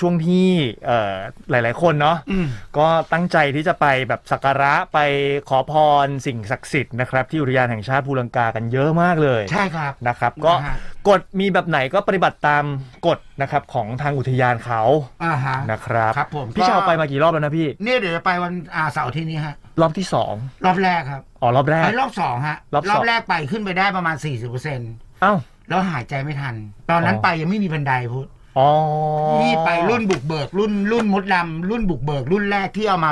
ช่วงที่เอ่อหลาย ๆ คนเนาะอืมก็ตั้งใจที่จะไปแบบสักการะไปขอพรสิ่งศักดิ์สิทธิ์นะครับที่อุทยานแห่งชาติภูลังกากันเยอะมากเลยใช่ครับนะครับ ก็นะฮะกฎมีแบบไหนก็ปฏิบัติตามกฎนะครับของทางอุทยานเขาอ่าฮะนะครับครับผมพี่ก็ชาวไปมากี่รอบแล้วนะพี่เนี่ยเดี๋ยวจะไปวันอ่าเสาร์อาที่นี้ฮะรอบที่สองรอบแรกครับอ๋อรอบแรกไปรอบสองฮะรอบสองแรกไปขึ้นไปได้ประมาณ40%เปอร์เซ็นต์เอ้าแล้วหายใจไม่ทัน ตอนนั้นอ๋อไปยังไม่มีบันไดพุทธ อ๋อนี่ไปรุ่นบุกเบิกรุ่นรุ่นมดดำรุ่นบุกเบิกรุ่นแรกที่เอามา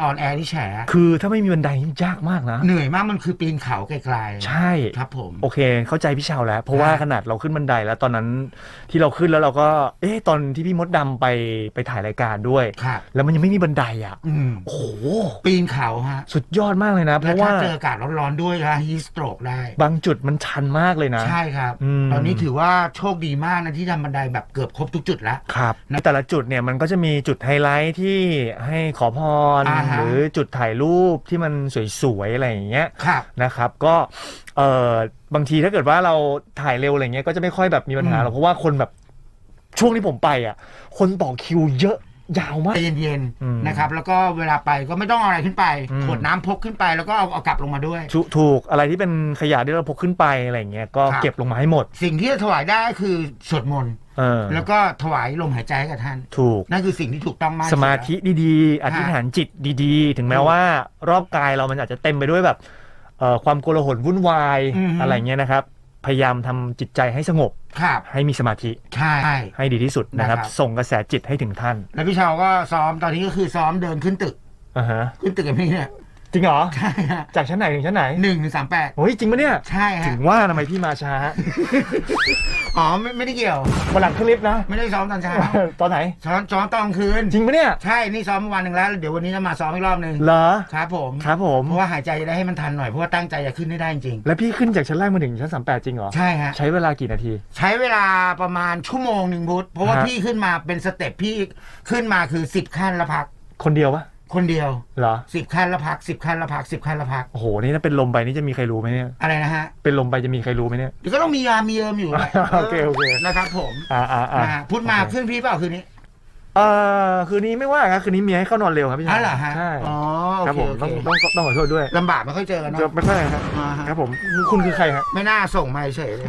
ออนแอร์ที่แฉคือถ้าไม่มีบันไดนี่ยากมากนะ เหนื่อยมากมันคือปีนเขาไกลๆ ใช่ครับผม โอเค เข้าใจพี่ชาวแล้ว เพราะว่าฮะขนาดเราขึ้นบันไดแล้วตอนนั้นที่เราขึ้นแล้วเราก็ เอ๊ะตอนที่พี่มดดำไปไปถ่ายรายการด้วยครับแล้วมันยังไม่มีบันไดอะอืมโอ้โหปีนเขาฮะสุดยอดมากเลยนะ เพแล้วราะถ้าว่าเจออากาศร้อนๆด้วยนะฮีสโตรกได้ บางจุดมันชันมากเลยนะ ใช่ครับอืมตอนนี้ถือว่าโชคดีมากนะที่ทำบันไดแบบเกือบครบทุกจุดแล้วครับในแต่ละจุดเนี่ยมันก็จะมีจุดไฮไลท์ที่ให้ขอพรอ่าฮะหรือจุดถ่ายรูปที่มันสวยๆอะไรอย่างเงี้ยครับนะครับ ก็เอ่อบางทีถ้าเกิดว่าเราถ่ายเร็วอะไรเงี้ยก็จะไม่ค่อยแบบมีปัญหาอืมหรอกเพราะว่าคนแบบช่วงที่ผมไปอะ คนต่อคิวเยอะ ยาวมาก ใจเย็นอืม ๆนะครับ แล้วก็เวลาไปก็ไม่ต้องเอาอะไรขึ้นไปอืม ขวดน้ำพกขึ้นไปแล้วก็เอาเอากลับลงมาด้วย ถูกถูกอะไรที่เป็นขยะที่เราพกขึ้นไปอะไรเงี้ยก็ครับ เก็บลงมาให้หมด สิ่งที่จะถวายได้คือสวดมนต์เออแล้วก็ถวายลมหายใจให้กับท่าน ถูกนั่นคือสิ่งที่ถูกต้องมากสมาธิดีๆ อธิษฐานจิตดีๆ ถึงแม้ว่ารอบกายเรามันอาจจะเต็มไปด้วยแบบเอ่อความโกลาหลวุ่นวายอือฮึ อะไรเงี้ยนะครับ พยายามทำจิตใจให้สงบครับให้มีสมาธิ ใช่ให้ดีที่สุดนะครับนะครับ ส่งกระแสจิตให้ถึงท่าน แล้วพี่ชาวก็ซ้อมตอนนี้ก็คือซ้อมเดินขึ้นตึกอ่าฮะขึ้นตึกกับพี่เนี่ย จริงเหรอ ใช่ฮะจากชั้นไหนถึงชั้นไหนหนึ่งถึงสามแปดโอ้ยจริงปะเนี่ย ใช่ถึฮะงว่าทำไมพี่มาช้าอ๋อไม่ไม่ได้เกี่ยว วันหลังขึ้นลิฟต์นะ ไม่ได้ซ้อมตอนเช้าตอนไหน ซ้อมซ้อมตอนกลางคืน จริงปะเนี่ย ใช่นี่ซ้อมเมื่อวันหนึ่งแล้ว เดี๋ยววันนี้จะมาซ้อมอีกรอบหนึ่งเหรอ ครับผม ครับผม เพราะว่าหายใจจะได้ให้มันทันหน่อย เพราะว่าตั้งใจจะขึ้นให้ได้จริงแล้วพี่ขึ้นจากชั้นแรกมาถึงชั้นสามแปดจริงเหรอ ๆใช่ฮะ ใช้เวลากี่นาที ใช้เวลาประมาณชั่วโมงหนึ่งพุทธเพราะว่าฮะ พี่ขึ้นมาเป็นสเต็ปพี่ขึ้นมาคือสิบขั้นละพัก คนเดียวปะ คนเดียวเหรอสิบขั้นละพักสิบขั้นละพักสิบขั้นละพักโอ้โหนี่ถ้าเป็นลมไปนี่จะมีใครรู้ไหมเนี่ยอะไรนะฮะเป็นลมไปจะมีใครรู้ไหมเนี่ยเดี๋ยวก็ต้องมียามีเยิมอยู่แหละโอเคโอเคนะครับผมอ่าอ่าอ่านะฮะพุทธมาขึ้นพี่เปล่าคืนนี้เอ่อคืนนี้ไม่ว่าครับคืนนี้เมียให้เข้านอนเร็วครับพี่อ๋อเหรอฮะใช่อ๋อโอครับเคผมโอต้องเคต้องต้องขอโทษด้วยลำบากไม่ค่อยเจอกันจะเนาะไม่ค่อยครับอ่าฮะครับผมคุณคือใครครับไม่น่าส่งมาเฉยเลย